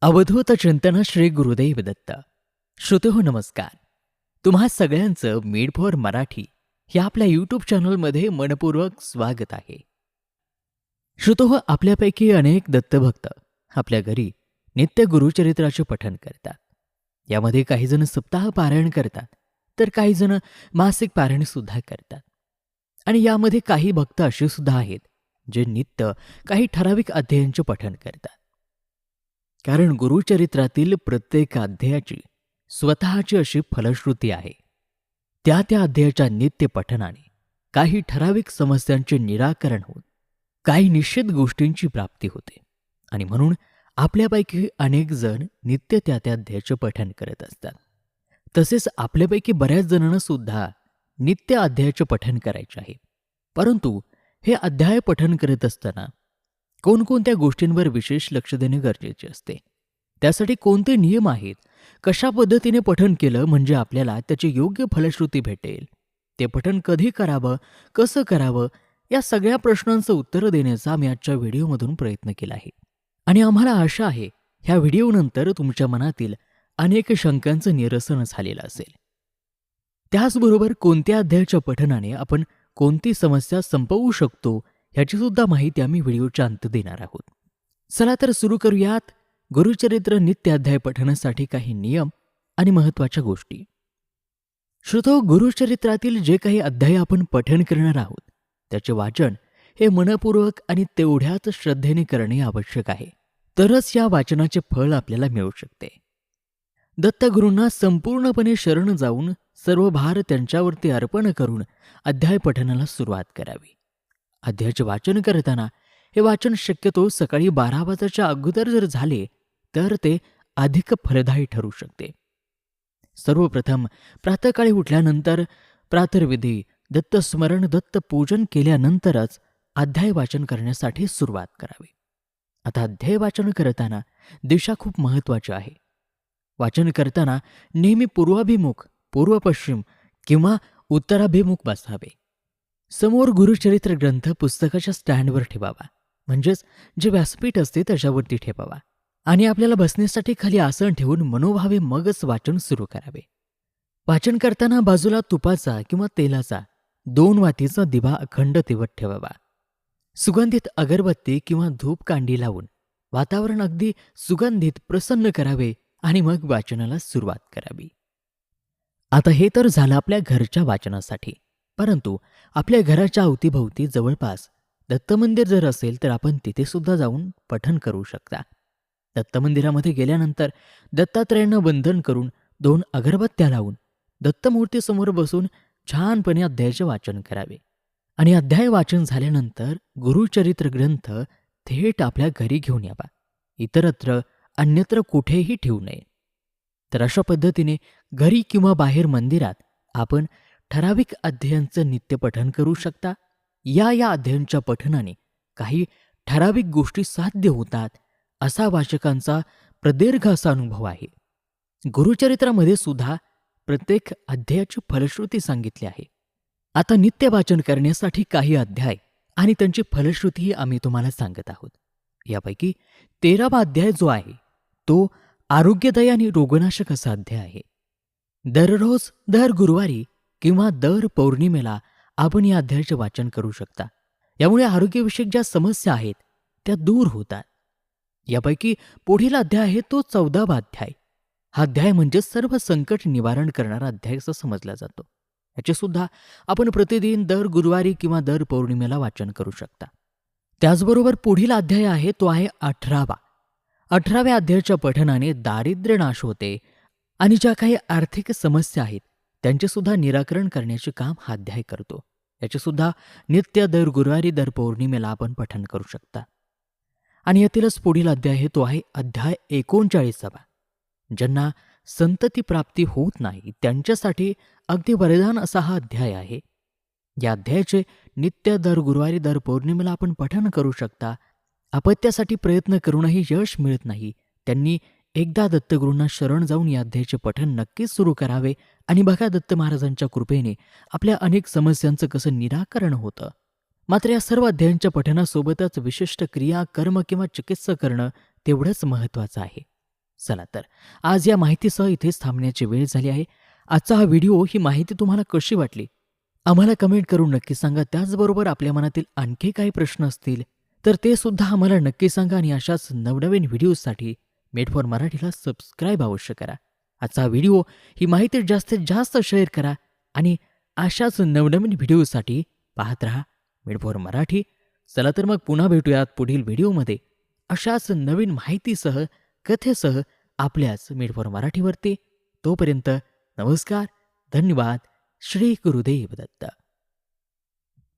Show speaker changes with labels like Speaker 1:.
Speaker 1: अवधूत चिंतन श्री गुरुदेव दत्त. श्रोते हो नमस्कार. तुम्हा सगळ्यांचं मीड फॉर मराठी या आपल्या यूट्यूब चॅनलमध्ये मनपूर्वक स्वागत आहे. श्रोतो हो आपल्यापैकी अनेक दत्तभक्त आपल्या घरी नित्य गुरुचरित्राचे पठण करतात. यामध्ये काही जण सप्ताह पारायण करतात तर काही जण मासिक पारायण सुद्धा करतात. आणि यामध्ये काही भक्त असे सुद्धा आहेत जे नित्य काही ठराविक अध्यायांचे पठण करतात. कारण गुरुचरित्रातील प्रत्येक अध्यायाची स्वतःची अशी फलश्रुती आहे. त्या त्या अध्यायाच्या नित्य पठनाने काही ठराविक समस्यांचे निराकरण होत काही निश्चित गोष्टींची प्राप्ती होते आणि म्हणून आपल्यापैकी अनेक जण नित्य त्या त्या अध्यायाचे पठण करत असतात. तसेच आपल्यापैकी बऱ्याच जणांना सुद्धा नित्य अध्यायाचे पठण करायचे आहे. परंतु हे अध्याय पठण करत असताना कोणकोणत्या गोष्टींवर विशेष लक्ष देणे गरजेचे असते? त्यासाठी कोणते नियम आहेत? कशा पद्धतीने पठण केलं म्हणजे आपल्याला त्याची योग्य फलश्रुती भेटेल? ते पठण कधी करावं? कसं करावं? या सगळ्या प्रश्नांचं उत्तर देण्याचा मी आजच्या व्हिडिओमधून प्रयत्न केला आहे. आणि आम्हाला आशा आहे ह्या व्हिडिओनंतर तुमच्या मनातील अनेक शंकांचं निरसन झालेलं असेल. त्याचबरोबर कोणत्या अध्यायाच्या पठणाने आपण कोणती समस्या संपवू शकतो? ह्याचीसुद्धा माहिती आम्ही व्हिडिओच्या अंत देणार आहोत. चला तर सुरू करूयात गुरुचरित्र नित्य अध्याय पठणासाठी काही नियम आणि महत्त्वाच्या गोष्टी. श्रोतो गुरुचरित्रातील जे काही अध्याय आपण पठण करणार आहोत त्याचे वाचन हे मनपूर्वक आणि तेवढ्याच श्रद्धेने करणे आवश्यक आहे. तरच या वाचनाचे फळ आपल्याला मिळू शकते. दत्तगुरूंना संपूर्णपणे शरण जाऊन सर्व भार त्यांच्यावरती अर्पण करून अध्याय पठणाला सुरुवात करावी. अध्यायाचे वाचन करताना हे वाचन शक्यतो सकाळी बारा वाजाच्या अगोदर जर झाले तर ते अधिक फलदायी ठरू शकते. सर्वप्रथम प्रातकाळी उठल्यानंतर प्रातर्विधी दत्तस्मरण दत्त पूजन केल्यानंतरच अध्याय वाचन करण्यासाठी सुरुवात करावी. आता अध्याय वाचन करताना दिशा खूप महत्वाची आहे. वाचन करताना नेहमी पूर्वाभिमुख पूर्व पश्चिम किंवा उत्तराभिमुख बसावे. समोर गुरुचरित्र ग्रंथ पुस्तकाच्या स्टँडवर ठेवावा. म्हणजेच जे व्यासपीठ असते त्याच्यावरती ठेवावा. आणि आपल्याला बसण्यासाठी खाली आसन ठेवून मनोभावे मगच वाचन सुरू करावे. वाचन करताना बाजूला तुपाचा किंवा तेलाचा दोन वातीचा दिवा अखंड तेवत ठेवावा. सुगंधित अगरबत्ती किंवा धूप कांडी लावून वातावरण अगदी सुगंधित प्रसन्न करावे आणि मग वाचनाला सुरुवात करावी. आता हे तर झालं आपल्या घरच्या वाचनासाठी. परंतु आपल्या घराच्या अवतीभोवती जवळपास दत्तमंदिर जर असेल तर आपण तिथे सुद्धा जाऊन पठण करू शकता. दत्तमंदिरामध्ये गेल्यानंतर दत्तात्रयांना बंधन करून दोन अगरबत्त्या लावून दत्तमूर्तीसमोर बसून छानपणे अध्यायाचे वाचन करावे. आणि अध्याय वाचन झाल्यानंतर गुरुचरित्र ग्रंथ थेट आपल्या घरी घेऊन यावा. इतरत्र अन्यत्र कुठेही ठेवू नये. तर अशा पद्धतीने घरी किंवा बाहेर मंदिरात आपण ठराविक अध्ययांचं नित्यपठण करू शकता. या या अध्ययांच्या पठनाने काही ठराविक गोष्टी साध्य होतात असा वाचकांचा प्रदीर्घ असा अनुभव आहे. गुरुचरित्रामध्ये सुद्धा प्रत्येक अध्यायाची फलश्रुती सांगितली आहे. आता नित्य वाचन करण्यासाठी काही अध्याय आणि त्यांची फलश्रुतीही आम्ही तुम्हाला सांगत आहोत. यापैकी तेरावा अध्याय जो आहे तो आरोग्यदय आणि रोगनाशक असा अध्याय आहे. दररोज दर गुरुवारी किंवा दर पौर्णिमेला आपण या अध्यायाचे वाचन करू शकता. यामुळे आरोग्यविषयक ज्या समस्या आहेत त्या दूर होतात. यापैकी पुढील अध्याय आहे तो चौदावा अध्याय. हा अध्याय म्हणजे सर्व संकट निवारण करणारा अध्याय असं समजला जातो. याचे सुद्धा आपण प्रतिदिन दर गुरुवारी किंवा दर पौर्णिमेला वाचन करू शकता. त्याचबरोबर पुढील अध्याय आहे तो आहे अठरावा. अठराव्या अध्यायाच्या पठणाने दारिद्र्य नाश होते आणि ज्या काही आर्थिक समस्या आहेत त्यांचे सुद्धा निराकरण करण्याचे काम हा अध्याय करतो. याचे सुद्धा नित्य दर गुरुवारी दर पौर्णिमेला आपण पठण करू शकता. आणि यातीलच पुढील अध्याय हे तो आहे अध्याय एकोणचाळीसावा. ज्यांना संतती प्राप्ती होत नाही त्यांच्यासाठी अगदी वरदान असा हा अध्याय आहे. या अध्यायाचे नित्य दर गुरुवारी दर पौर्णिमेला आपण पठण करू शकता. अपत्यासाठी प्रयत्न करूनही यश मिळत नाही. त्यांनी एकदा दत्तगुरूंना शरण जाऊन या अध्यायाचे पठण नक्कीच सुरू करावे. आणि बघा दत्त महाराजांच्या कृपेने आपल्या अनेक समस्यांचं कसं निराकरण होतं. मात्र या सर्व अध्यायांच्या पठणासोबतच विशिष्ट क्रिया कर्म किंवा चिकित्सा करणं तेवढंच महत्त्वाचं आहे. चला तर आज या माहितीसह इथेच थांबण्याची वेळ झाली आहे. आजचा हा व्हिडिओ ही माहिती तुम्हाला कशी वाटली? आम्हाला कमेंट करून नक्की सांगा. त्याचबरोबर आपल्या मनातील आणखी काही प्रश्न असतील तर ते सुद्धा आम्हाला नक्की सांगा आणि अशाच नवनवीन व्हिडिओसाठी मेड फॉर मराठीला सबस्क्राईब अवश्य करा. आजचा व्हिडिओ ही माहिती जास्तीत जास्त शेअर करा आणि अशाच नवनवीन व्हिडिओसाठी पाहत राहा मेड फॉर मराठी. चला तर मग पुन्हा भेटूयात पुढील व्हिडिओमध्ये अशाच नवीन माहितीसह कथेसह आपल्याच मेड फॉर मराठीवरती. तोपर्यंत नमस्कार धन्यवाद. श्री गुरुदेव दत्त.